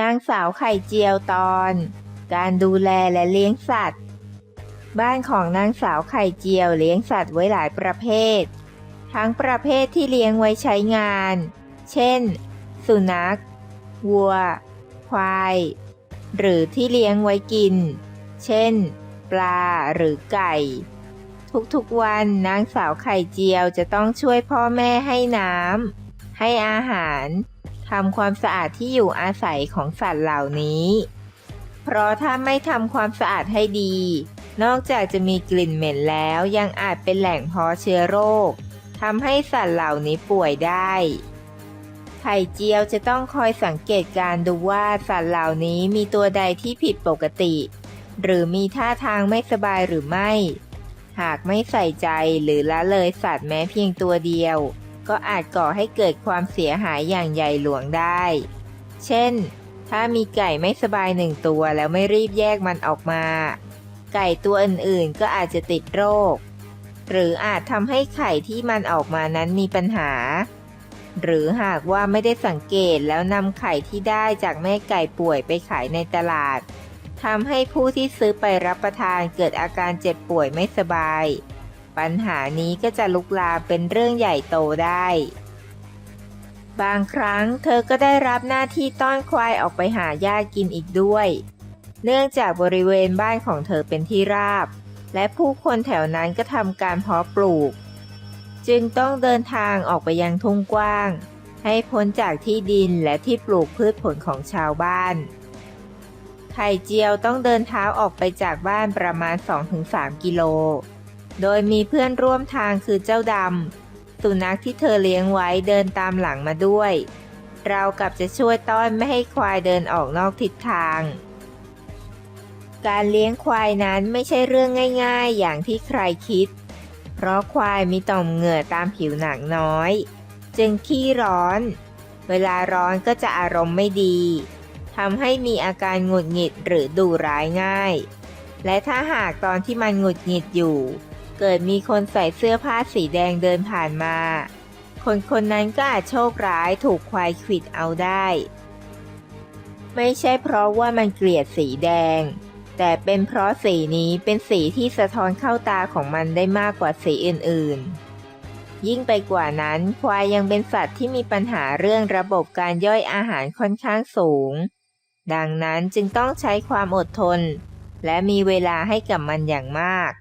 นางสาวไข่เจียวตอน การดูแลและเลี้ยงสัตว์ บ้านของนางสาวไข่เจียวเลี้ยงสัตว์ไว้หลายประเภท ทั้งประเภทที่เลี้ยงไว้ใช้งาน เช่น สุนัข วัว ควาย หรือที่เลี้ยงไว้กิน เช่น ปลาหรือไก่ ทุกๆวันนางสาวไข่เจียวจะต้องช่วยพ่อแม่ให้น้ำให้อาหาร ทำความสะอาดที่อยู่อาศัยของสัตว์เหล่านี้ เพราะถ้าไม่ทำความสะอาดให้ดี นอกจากจะมีกลิ่นเหม็นแล้วยังอาจเป็นแหล่งเพาะเชื้อโรคทำให้สัตว์เหล่านี้ป่วยได้ ไข่เจียวจะต้องคอยสังเกตการดูว่าสัตว์เหล่านี้มีตัวใดที่ผิดปกติ หรือมีท่าทางไม่สบายหรือไม่ หากไม่ใส่ใจหรือละเลยสัตว์แม้เพียงตัวเดียว ก็อาจก่อให้เกิดความเสียหายอย่างใหญ่หลวงได้ เช่น ถ้ามีไก่ไม่สบายหนึ่งตัวแล้วไม่รีบแยกมันออกมา ไก่ตัวอื่นๆก็อาจจะติดโรค หรืออาจทำให้ไข่ที่มันออกมานั้นมีปัญหา หรือหากว่าไม่ได้สังเกตแล้วนำไข่ที่ได้จากแม่ไก่ป่วยไปขายในตลาดทำให้ผู้ที่ซื้อไปรับประทานเกิดอาการเจ็บป่วยไม่สบาย ปัญหานี้ก็จะลุกลามเป็นเรื่องใหญ่โตได้ บางครั้งเธอก็ได้รับหน้าที่ต้อนควายออกไปหาหญ้ากินอีกด้วย เนื่องจากบริเวณบ้านของเธอเป็นที่ราบ และผู้คนแถวนั้นก็ทำการเพาะปลูก จึงต้องเดินทางออกไปยังทุ่งกว้าง ให้พ้นจากที่ดินและที่ปลูกพืชผลของชาวบ้านไข่เจียวต้องเดินเท้าออกไปจากบ้านประมาณ 2-3 กิโล โดยมีเพื่อนร่วมทางคือเจ้าดำ สุนัขที่เธอเลี้ยงไว้เดินตามหลังมาด้วย เรากับจะช่วยต้อนไม่ให้ควายเดินออกนอกทิศทาง การเลี้ยงควายนั้นไม่ใช่เรื่องง่ายๆ อย่างที่ใครคิด เพราะควายมีต่อมเหงื่อตามผิวหนังน้อย จึงขี้ร้อน เวลาร้อนก็จะอารมณ์ไม่ดีทำให้มีอาการหงุดหงิดหรือดุร้ายง่าย และถ้าหากตอนที่มันหงุดหงิดอยู่ เกิดมีคนใส่เสื้อผ้าสีแดงเดินผ่านมา คนคนนั้นก็อาจโชคร้ายถูกควายขวิดเอาได้ ไม่ใช่เพราะว่ามันเกลียดสีแดง แต่เป็นเพราะสีนี้เป็นสีที่สะท้อนเข้าตาของมันได้มากกว่าสีอื่นๆ ยิ่งไปกว่านั้นควายยังเป็นสัตว์ที่มีปัญหาเรื่องระบบการย่อยอาหารค่อนข้างสูง ดังนั้นจึงต้องใช้ความอดทน และมีเวลาให้กับมันอย่างมาก